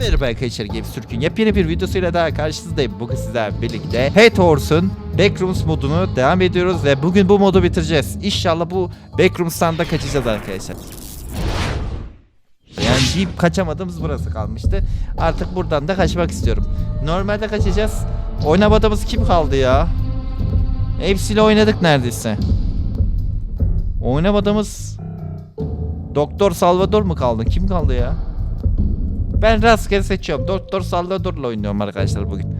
Merhaba arkadaşlar Games yepyeni bir videosuyla daha karşınızdayım. Bugün sizlerle birlikte Hate Horse'un Backrooms modunu devam ediyoruz ve bugün bu modu bitireceğiz. İnşallah bu Backrooms'tan da kaçacağız arkadaşlar. Yani bir kaçamadığımız burası kalmıştı. Artık buradan da kaçmak istiyorum. Normalde kaçacağız. Oynamadığımız kim kaldı ya? Hepsiyle oynadık neredeyse. Oynamadığımız Doktor Salvador mu kaldı? Kim kaldı ya? Ben rastgele seçiyorum. Doktor Salvador'la oynuyorum arkadaşlar bugün.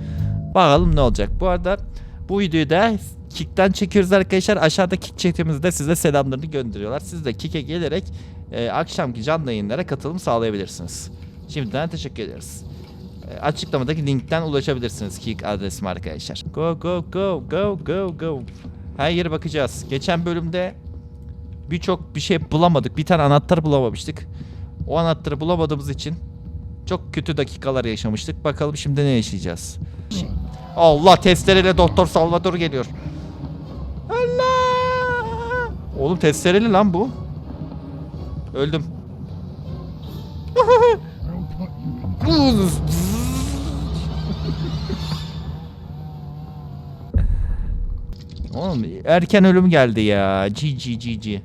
Bakalım ne olacak. Bu arada bu videoyu da Kick'ten çekiyoruz arkadaşlar. Aşağıda Kick chatimizde size selamlarını gönderiyorlar. Siz de Kick'e gelerek e, akşamki canlı yayınlara katılım sağlayabilirsiniz. Şimdiden teşekkür ederiz. E, açıklamadaki linkten ulaşabilirsiniz Kick adresim arkadaşlar. Go go go go go go. Her yere bakacağız. Geçen bölümde birçok bir şey bulamadık. Bir tane anahtar bulamamıştık. O anahtarı bulamadığımız için çok kötü dakikalar yaşamıştık. Bakalım şimdi ne yaşayacağız. Allah testereyle Doktor Salvador geliyor. Allah! Oğlum testereli lan bu. Öldüm. Oğlum erken ölüm geldi ya. GG GG.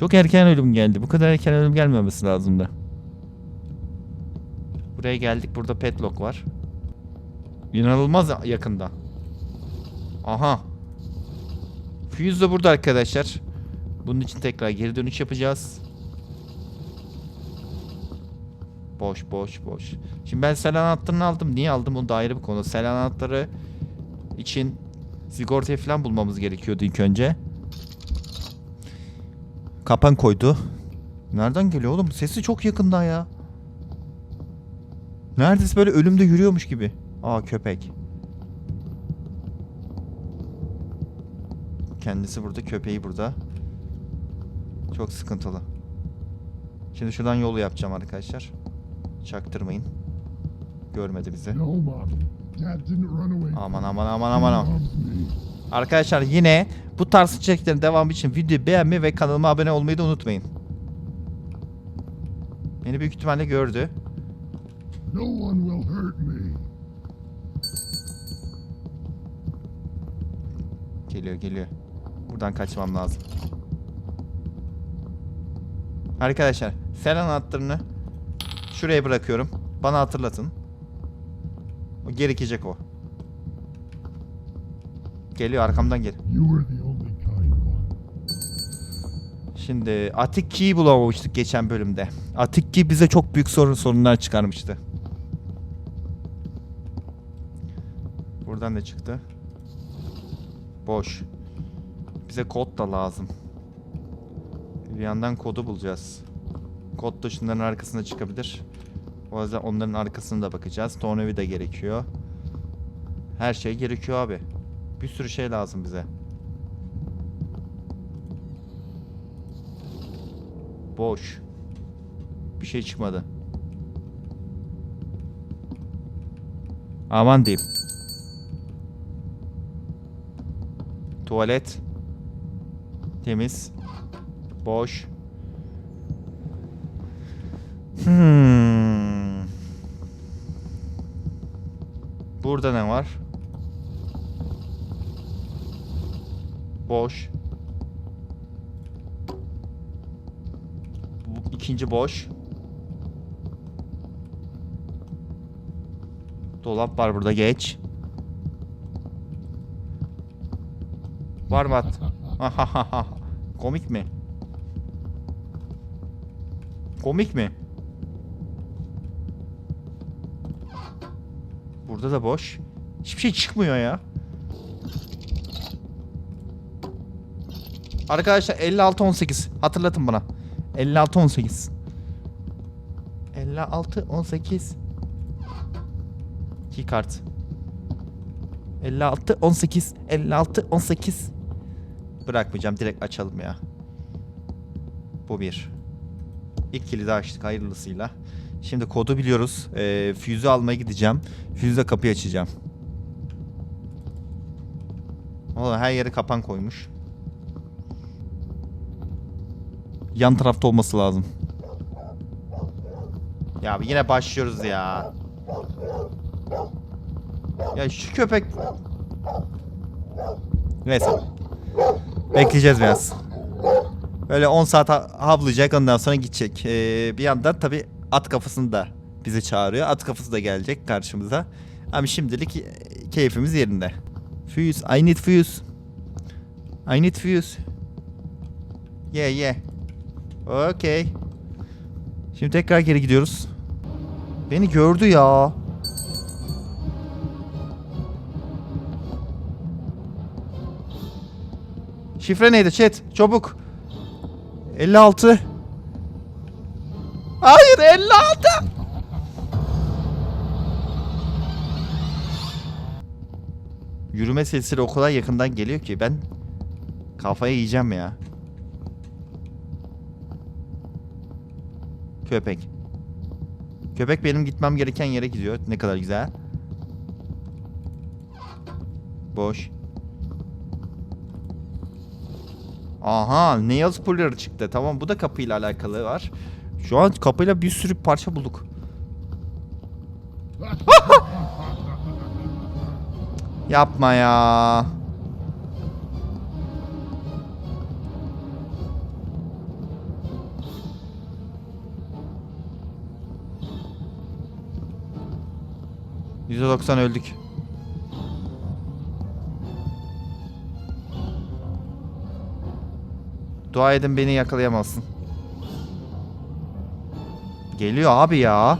Çok erken ölüm geldi. Bu kadar erken ölüm gelmemesi lazımdı. Buraya geldik. Burada petlock var. İnanılmaz yakında. Aha. Fuse de burada arkadaşlar. Bunun için tekrar geri dönüş yapacağız. Boş boş boş. Şimdi ben sel anahtarını aldım. Niye aldım? O da ayrı bir konu. Sel anahtarı için sigortayı falan bulmamız gerekiyordu ilk önce. Kapan koydu. Nereden geliyor oğlum? Sesi çok yakında ya. Neredeyse böyle ölümde yürüyormuş gibi. Aa köpek. Kendisi burada, köpeği burada. Çok sıkıntılı. Şimdi şuradan yolu yapacağım arkadaşlar. Çaktırmayın. Görmedi bizi. Aman aman aman aman aman. Arkadaşlar yine bu tarz içeriklerin devamı için videoyu beğenmeyi ve kanalıma abone olmayı da unutmayın. Beni büyük ihtimalle gördü. No one will hurt me. Geliyor geliyor. Buradan kaçmam lazım. Arkadaşlar sel anahtarını şuraya bırakıyorum. Bana hatırlatın. O gerekecek o. Geliyor arkamdan gel. Şimdi Atik Key'i bulamamıştık geçen bölümde. Atik Key bize çok büyük sorun sorunlar çıkarmıştı. Buradan da çıktı. Boş. Bize kod da lazım. Bir yandan kodu bulacağız. Kod da şunların arkasına çıkabilir. O yüzden onların arkasına da bakacağız. Tornavida gerekiyor. Her şey gerekiyor abi. Bir sürü şey lazım bize. Boş. Bir şey çıkmadı. Aman diyeyim. Tuvalet. Temiz. Boş. Hmm. Burada ne var? Boş. İkinci boş. Dolap var burada geç. Var mı at? Komik mi? Komik mi? Burada da boş. Hiçbir şey çıkmıyor ya. Arkadaşlar 56 18 hatırlatın bana. 56 18. 56 18. Key kart. 56 18 56 18. Bırakmayacağım direkt açalım ya. Bu bir. İlk kilidi açtık hayırlısıyla. Şimdi kodu biliyoruz. Ee, füze almaya gideceğim. Füze kapıyı açacağım. Valla her yere kapan koymuş. Yan tarafta olması lazım. Ya yine başlıyoruz ya. Ya şu köpek... Neyse. Bekleyeceğiz biraz. Böyle 10 saat ha- havlayacak ondan sonra gidecek. Ee, bir yandan tabi at kafasını da bizi çağırıyor. At kafası da gelecek karşımıza. Ama şimdilik e, keyfimiz yerinde. Fuse. I need fuse. I need fuse. Yeah yeah. Okay. Şimdi tekrar geri gidiyoruz. Beni gördü ya. Şifre neydi chat? Çabuk. 56. Hayır 56. Yürüme sesleri o kadar yakından geliyor ki ben kafayı yiyeceğim ya. Köpek. Köpek benim gitmem gereken yere gidiyor. Ne kadar güzel. Boş. Aha, nails puller çıktı. Tamam, bu da kapıyla alakalı var. Şu an kapıyla bir sürü parça bulduk. Yapma ya. %90 öldük. Dua edin beni yakalayamazsın. Geliyor abi ya.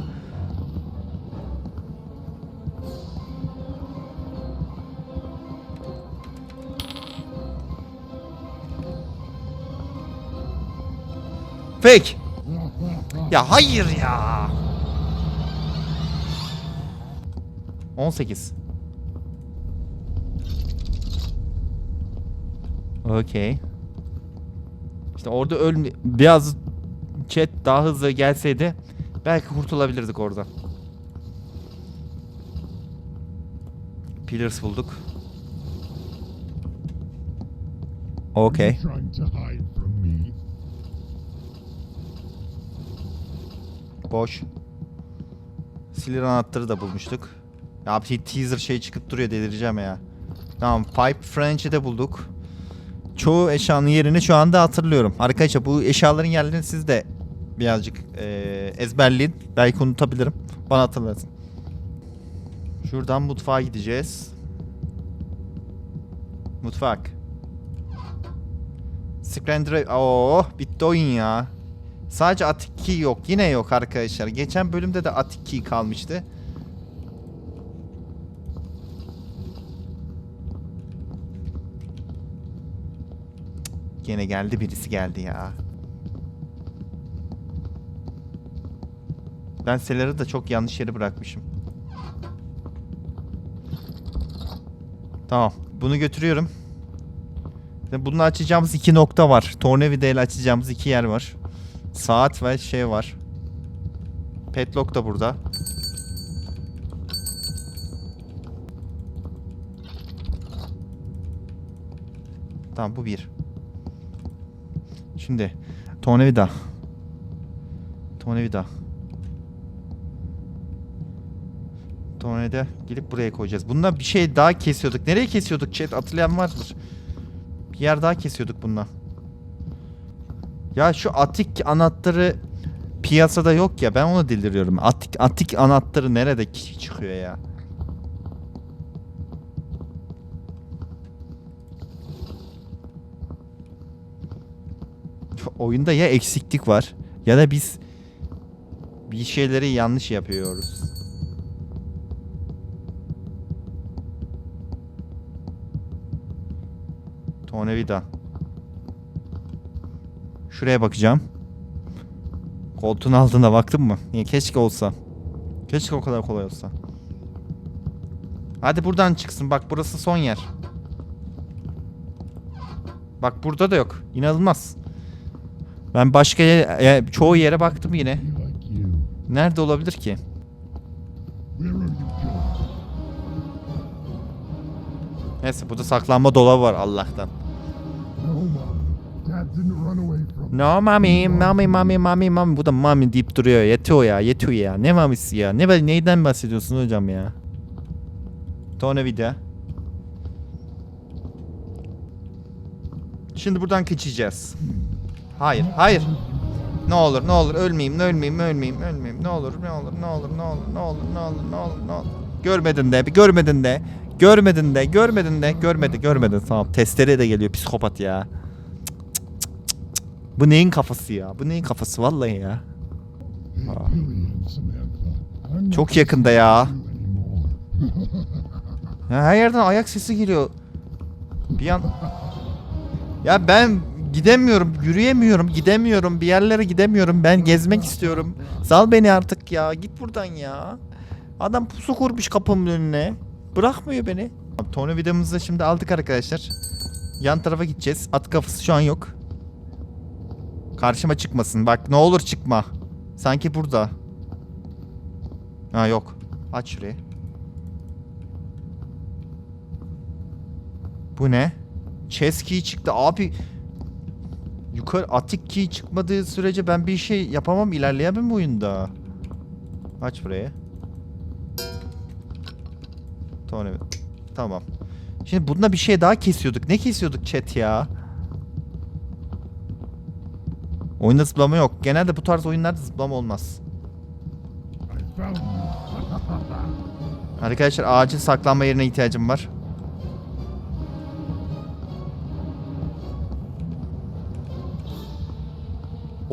Fake. Ya hayır ya. 18. Okey. İşte orada ölme... Biraz chat daha hızlı gelseydi belki kurtulabilirdik orada. Pillars bulduk. Me? Boş. Silir anahtarı da bulmuştuk. Ya bir teaser şey çıkıp duruyor delireceğim ya. Tamam Pipe French'i de bulduk. Çoğu eşyanın yerini şu anda hatırlıyorum. Arkadaşlar bu eşyaların yerlerini siz de birazcık eee, ezberleyin. Belki unutabilirim. Bana hatırlatın. Şuradan mutfağa gideceğiz. Mutfak. Scrandre... Oh bitti oyun ya. Sadece Atik Key yok. Yine yok arkadaşlar. Geçen bölümde de Atik Key kalmıştı. Gene geldi birisi geldi ya. Ben Seler'i de çok yanlış yere bırakmışım. Tamam. Bunu götürüyorum. Şimdi Bunu açacağımız iki nokta var. Tornavida ile açacağımız iki yer var. Saat ve şey var. Petlock da burada. Tamam bu bir. Şimdi tornavida. Tornavida. Tornavida gelip buraya koyacağız. Bununla bir şey daha kesiyorduk. Nereye kesiyorduk chat? Hatırlayan vardır. Bir yer daha kesiyorduk bununla. Ya şu atik anahtarı piyasada yok ya ben onu deliriyorum. Atik atik anahtarı nerede çıkıyor ya? Oyunda ya eksiklik var ya da biz bir şeyleri yanlış yapıyoruz. Tornavida. Şuraya bakacağım. Koltuğun altına baktın mı? Niye keşke olsa. Keşke o kadar kolay olsa. Hadi buradan çıksın. Bak burası son yer. Bak burada da yok. İnanılmaz. Ben başka ya çoğu yere baktım yine. Nerede olabilir ki? Neyse burada saklanma dolabı var Allah'tan. No mami, mami, mami, mami, mami. Bu da mami deyip duruyor. Yetiyor ya, yetiyor ya. Ne mamisi ya? Ne neyden bahsediyorsun hocam ya? Tornavida. Şimdi buradan geçeceğiz. Hayır, hayır. Ne olur, ne olur ölmeyeyim, ölmeyeyim, ölmeyeyim, ölmeyeyim. Ne olur, ne olur, ne olur, ne olur, ne olur, ne olur, ne olur, ne olur. Görmedin de, bir görmedin de. Görmedin de, görmedin de, görmedi, görmedin. Tamam, testere de geliyor psikopat ya. Bu neyin kafası ya? Bu neyin kafası vallahi ya? Çok yakında ya. Ya her yerden ayak sesi geliyor. Bir an... Ya ben gidemiyorum, yürüyemiyorum, gidemiyorum, bir yerlere gidemiyorum. Ben gezmek istiyorum. Sal beni artık ya. Git buradan ya. Adam pusu kurmuş kapımın önüne. Bırakmıyor beni. Tornavidamızı da şimdi aldık arkadaşlar. Yan tarafa gideceğiz. At kafası şu an yok. Karşıma çıkmasın. Bak ne olur çıkma. Sanki burada. Ha yok. Aç şurayı. Bu ne? Chess key çıktı abi. Yukarı atik key çıkmadığı sürece ben bir şey yapamam ilerleyemem oyunda. Aç burayı. Tamam evet. Tamam. Şimdi bunda bir şey daha kesiyorduk. Ne kesiyorduk chat ya? Oyunda zıplama yok. Genelde bu tarz oyunlarda zıplama olmaz. Arkadaşlar acil saklanma yerine ihtiyacım var.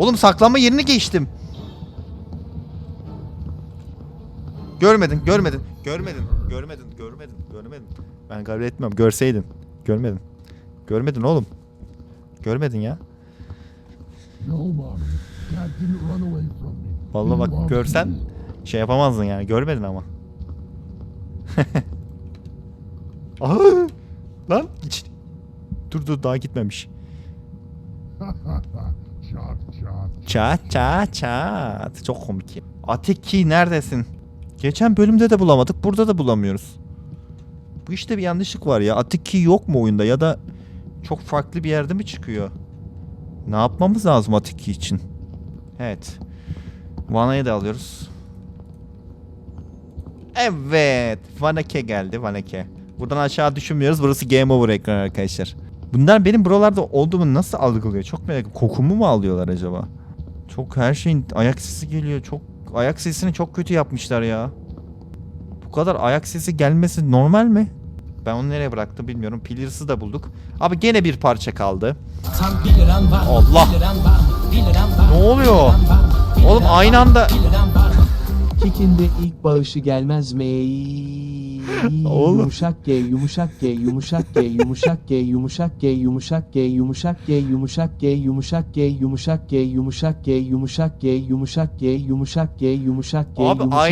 Oğlum saklanma yerini geçtim. Görmedin, görmedin, görmedin, görmedin, görmedin, görmedin. Ben kabul etmem. Görseydin. Görmedin. Görmedin oğlum. Görmedin ya. Vallahi bak görsen şey yapamazdın yani. Görmedin ama. Lan iç. Dur dur daha gitmemiş. Çat çat çat. Çok komik. ya. Atiki neredesin? Geçen bölümde de bulamadık. Burada da bulamıyoruz. Bu işte bir yanlışlık var ya. Atiki yok mu oyunda ya da çok farklı bir yerde mi çıkıyor? Ne yapmamız lazım Atiki için? Evet. Vana'yı da alıyoruz. Evet. Vanake geldi. Vanake. Buradan aşağı düşünmüyoruz. Burası game over ekran arkadaşlar. Bunlar benim buralarda olduğumu nasıl algılıyor? Çok merak ediyorum. Kokumu mu alıyorlar acaba? Çok her şeyin ayak sesi geliyor. Çok ayak sesini çok kötü yapmışlar ya. Bu kadar ayak sesi gelmesi normal mi? Ben onu nereye bıraktım bilmiyorum. Pillars'ı da bulduk. Abi gene bir parça kaldı. Allah! Ne oluyor? Oğlum aynı anda-. Kikinde ilk bağışı gelmez mi? Oğlum. Yumuşak G, yumuşak G, yumuşak G, yumuşak G, yumuşak G, yumuşak G, yumuşak G, yumuşak G, yumuşak G, yumuşak G, yumuşak G, yumuşak G, yumuşak G, yumuşak G, yumuşak G, yumuşak G, yumuşak attılar.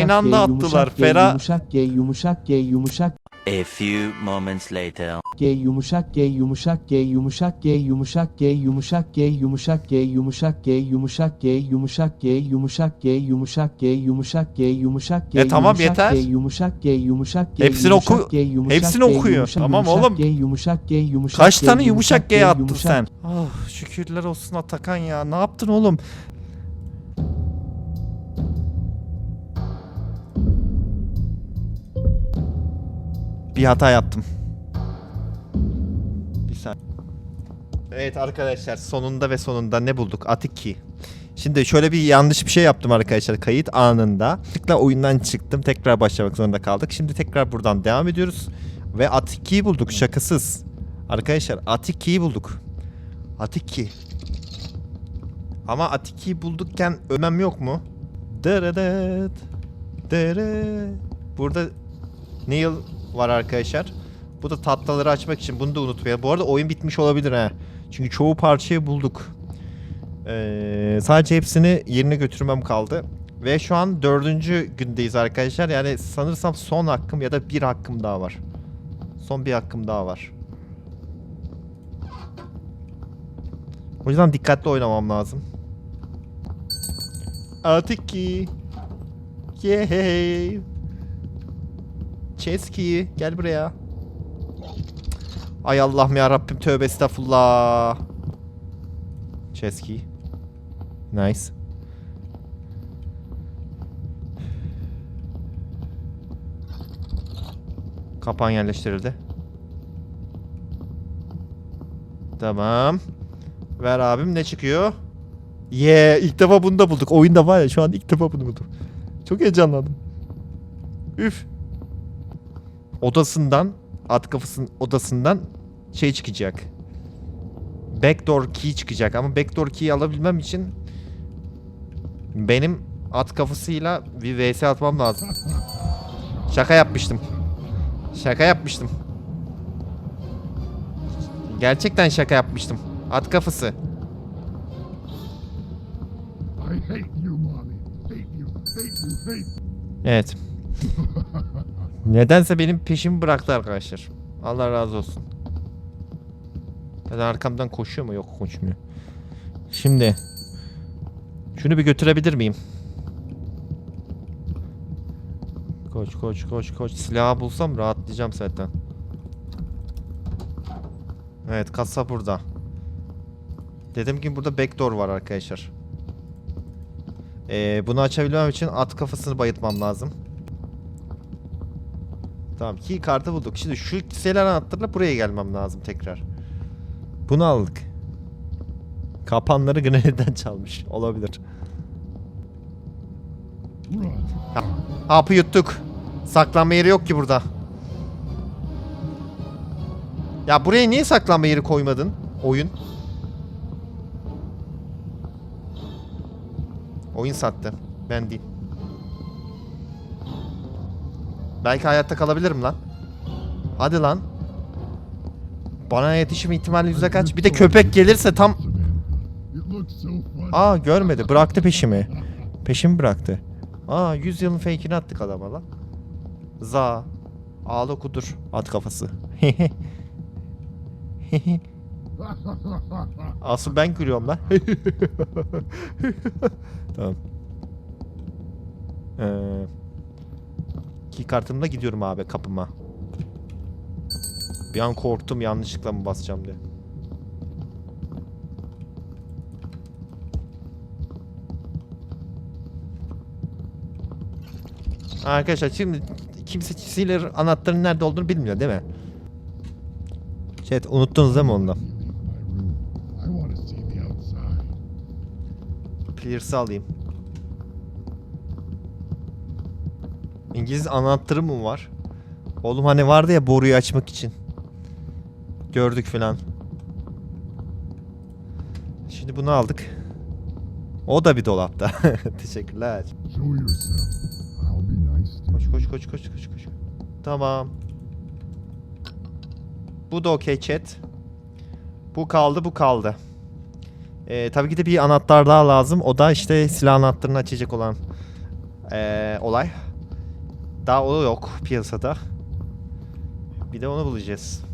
G, Fera- Yumuşak G, yumuşak G, yumuşak A few moments later. G yumuşak G yumuşak G yumuşak G yumuşak G yumuşak G yumuşak G yumuşak G yumuşak G yumuşak G yumuşak G yumuşak G yumuşak G yumuşak G Ya tamam, yumuşak yeter. G yumuşak G yumuşak G Hepsini oku- hepsini okuyor. Tamam oğlum. G yumuşak G yumuşak Kaç G, tane yumuşak G attın sen? Ah şükürler olsun Atakan ya. Ne yaptın oğlum? Bir hata yaptım. Bir saniye. Evet arkadaşlar sonunda ve sonunda ne bulduk? Atik key. Şimdi şöyle bir yanlış bir şey yaptım arkadaşlar kayıt anında. Tıkla oyundan çıktım tekrar başlamak zorunda kaldık. Şimdi tekrar buradan devam ediyoruz. Ve Atik bulduk şakasız. Arkadaşlar Atik bulduk. Atik key. Ama Atik key'i buldukken ölmem yok mu? Dırıdıt. Dırı. Burada Neil var arkadaşlar. Bu da tatlıları açmak için bunu da unutmayalım. Bu arada oyun bitmiş olabilir ha. Çünkü çoğu parçayı bulduk. Ee, sadece hepsini yerine götürmem kaldı. Ve şu an dördüncü gündeyiz arkadaşlar. Yani sanırsam son hakkım ya da bir hakkım daha var. Son bir hakkım daha var. O yüzden dikkatli oynamam lazım. Atiki. Yay. Chesky gel buraya. Ay Allah'ım ya Rabbim tövbe estağfurullah. Key. Nice. Kapan yerleştirildi. Tamam. Ver abim ne çıkıyor? Yeah, ilk defa bunu da bulduk. Oyunda var ya şu an ilk defa bunu buldum. Çok heyecanlandım. Üf. Odasından, at kafasının odasından şey çıkacak. Backdoor key çıkacak ama backdoor key'i alabilmem için benim at kafasıyla bir vs atmam lazım. Şaka yapmıştım. Şaka yapmıştım. Gerçekten şaka yapmıştım. At kafası. Evet. Nedense benim peşimi bıraktı arkadaşlar. Allah razı olsun. Ya da arkamdan koşuyor mu? Yok koşmuyor. Şimdi. Şunu bir götürebilir miyim? Koş koş koş koş. Silahı bulsam rahatlayacağım zaten. Evet kasa burada. Dedim ki burada backdoor var arkadaşlar. Ee, bunu açabilmem için at kafasını bayıltmam lazım. Tamam key kartı bulduk. Şimdi şu selen anahtarla buraya gelmem lazım tekrar. Bunu aldık. Kapanları Grenad'den çalmış. Olabilir. Roger. Hapı yuttuk. Saklanma yeri yok ki burada. Ya buraya niye saklanma yeri koymadın? Oyun. Oyun sattı. Ben değil. Belki hayatta kalabilirim lan. Hadi lan. Bana yetişim ihtimali yüzde kaç? Bir de köpek gelirse tam... Aa görmedi. Bıraktı peşimi. Peşimi bıraktı. Aa 100 yılın fake'ini attık adama lan. Za. Ağla kudur. At kafası. Asıl ben gülüyorum lan. tamam. Ee, key kartımla gidiyorum abi kapıma. Bir an korktum yanlışlıkla mı basacağım diye. Arkadaşlar şimdi kimse sealer anahtarının nerede olduğunu bilmiyor değil mi? Chat unuttunuz değil mi onu da? You İngiliz anahtarı mı var? Oğlum hani vardı ya boruyu açmak için. Gördük filan. Şimdi bunu aldık. O da bir dolapta. Teşekkürler. Koş koş koş koş koş koş. Tamam. Bu da okey chat. Bu kaldı bu kaldı. Ee, tabii ki de bir anahtar daha lazım. O da işte silah anahtarını açacak olan ee, olay. Daha o yok piyasada. Bir de onu bulacağız.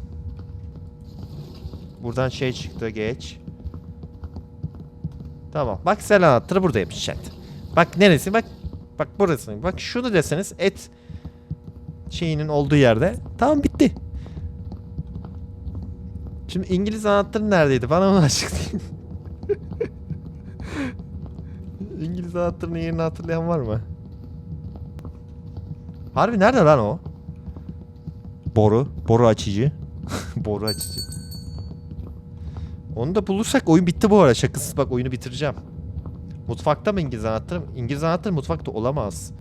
Buradan şey çıktı geç. Tamam. Bak silah anahtarı buradaymış chat. Bak neresi? Bak Bak burası. Bak şunu deseniz et şeyinin olduğu yerde. Tamam bitti. Şimdi İngiliz anahtarı neredeydi? Bana onu açıklayın. İngiliz anahtarının yerini hatırlayan var mı? Harbi nerede lan o? Boru. Boru açıcı. Boru açıcı. Onu da bulursak oyun bitti bu arada. Şakasız bak oyunu bitireceğim. Mutfakta mı İngiliz anahtarı? İngiliz anahtarı mutfakta olamaz.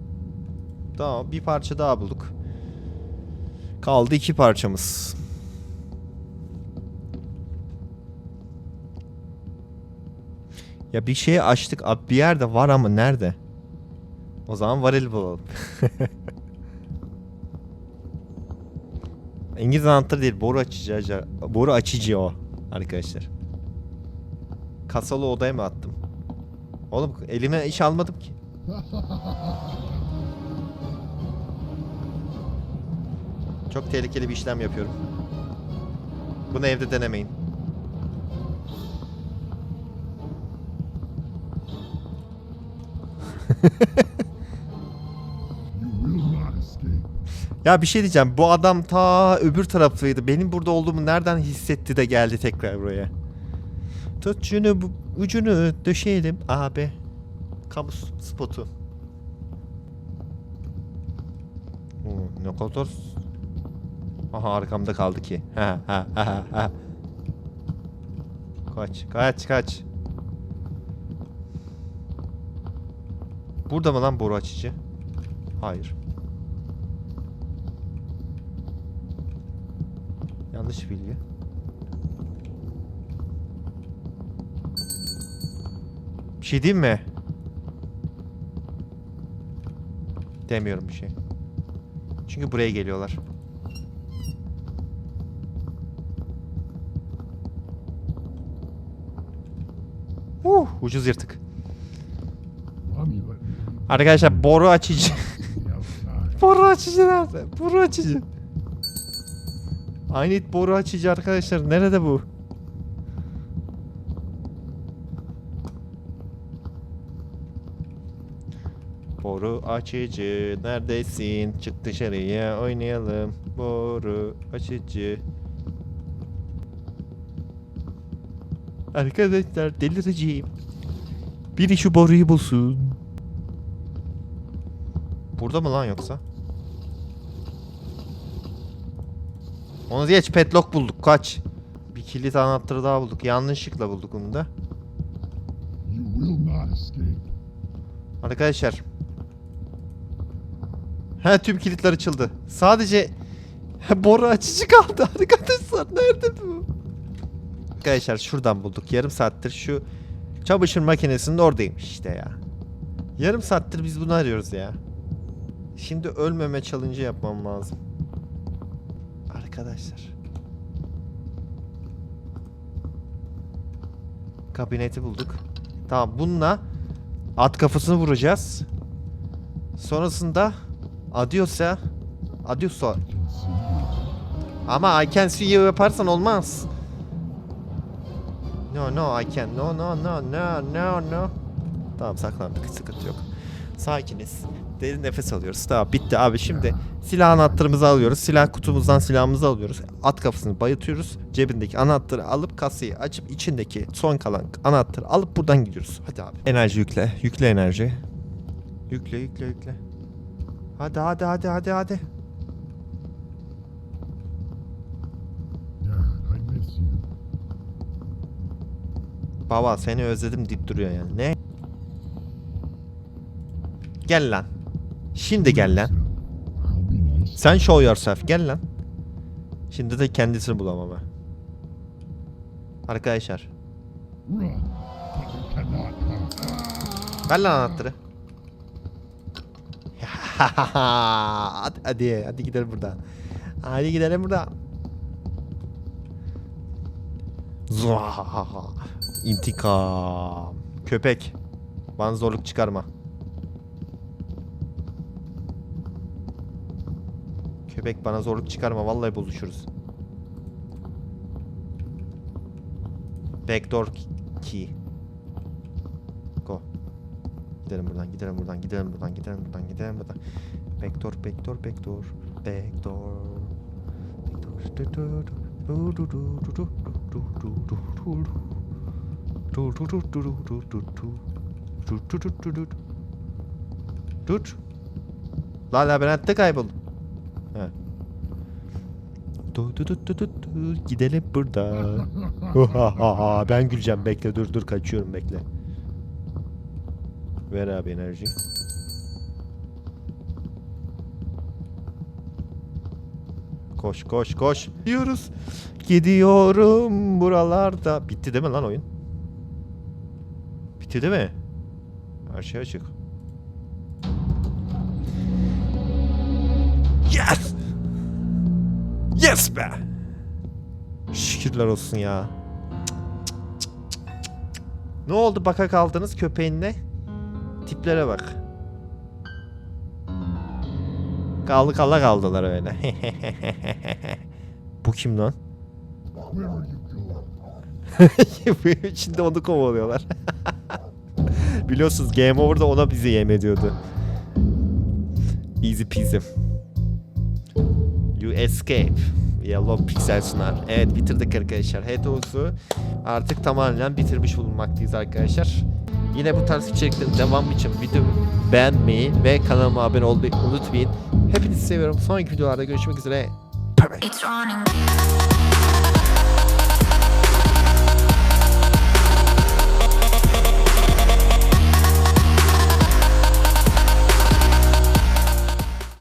Tamam bir parça daha bulduk. Kaldı iki parçamız. Ya bir şeyi açtık. Bir yerde var ama nerede? O zaman varil bulalım. İngiliz anahtarı değil. Boru açıcı. Boru açıcı o. Arkadaşlar. Kasalı odaya mı attım? Oğlum elime iş almadım ki. Çok tehlikeli bir işlem yapıyorum. Bunu evde denemeyin. Ya bir şey diyeceğim. Bu adam ta öbür taraftaydı. Benim burada olduğumu nereden hissetti de geldi tekrar buraya. Tut şunu bu ucunu döşeyelim abi. Kamu spotu. Oo, ne kadar... Aha arkamda kaldı ki. Ha ha ha ha. Kaç kaç kaç. Burada mı lan boru açıcı? Hayır. Yanlış bilgi. Bir şey diyeyim mi? Demiyorum bir şey. Çünkü buraya geliyorlar. Uh, ucuz yırtık. Arkadaşlar boru açıcı. boru açıcı nerede? Boru açıcı. I need boru açıcı arkadaşlar. Nerede bu? Boru açıcı neredesin? Çık dışarıya oynayalım. Boru açıcı. Arkadaşlar delireceğim. Biri şu boruyu bulsun. Burada mı lan yoksa? Onu geç petlock bulduk kaç. Bir kilit anahtarı daha bulduk. Yanlışlıkla bulduk onu da. Arkadaşlar. He tüm kilitler açıldı. Sadece boru açıcı kaldı arkadaşlar. Nerede bu? Arkadaşlar şuradan bulduk. Yarım saattir şu çamaşır makinesinin oradaymış işte ya. Yarım saattir biz bunu arıyoruz ya. Şimdi ölmeme challenge yapmam lazım. Arkadaşlar. Kabineti bulduk. Tamam bununla at kafasını vuracağız. Sonrasında adios'a you. ama I can see you yaparsan olmaz. No no I can. No no no no no no. Tamam saklandık sıkıntı yok. Sakiniz. Derin nefes alıyoruz. Tamam bitti abi şimdi silah anahtarımızı alıyoruz. Silah kutumuzdan silahımızı alıyoruz. At kafasını bayıtıyoruz. Cebindeki anahtarı alıp kasayı açıp içindeki son kalan anahtarı alıp buradan gidiyoruz. Hadi abi. Enerji yükle. Yükle enerji. Yükle yükle yükle. Hadi hadi hadi hadi hadi. Baba seni özledim deyip duruyor yani. Ne? Gel lan. Şimdi gel lan. Sen show yourself. Gel lan. Şimdi de kendisini bulamam ha. Arkadaşlar. Ver lan anahtarı. hadi, hadi, hadi gidelim buradan. Hadi gidelim buradan. İntikam. Köpek. Bana zorluk çıkarma. Köpek bana zorluk çıkarma. Vallahi bozuşuruz. Backdoor key. Go. Gidelim buradan, gidelim buradan, gidelim buradan, gidelim buradan, gidelim buradan. Backdoor, backdoor, backdoor, backdoor. Dur. La labirentte kayboldum. Dur. Gidelim buradan. ben güleceğim bekle dur dur kaçıyorum bekle. Ver abi enerji. Koş koş koş. Gidiyoruz. Gidiyorum buralarda. Bitti değil mi lan oyun? Bitti değil mi? Her şey açık. Yes be! Şükürler olsun ya. Ne oldu baka kaldınız köpeğinle? Tiplere bak. Kaldı kala kaldılar öyle. Bu kim lan? İçinde onu kovalıyorlar. Biliyorsunuz Game Over'da ona bizi yem ediyordu. Easy peasy. You escape. Yellow Pixel sunar. Evet bitirdik arkadaşlar. Hedos'u artık tamamen bitirmiş bulunmaktayız arkadaşlar. Yine bu tarz içeriklerin devamı için videomu beğenmeyi ve kanalıma abone olmayı unutmayın. Hepinizi seviyorum. Sonraki videolarda görüşmek üzere. Bye bye.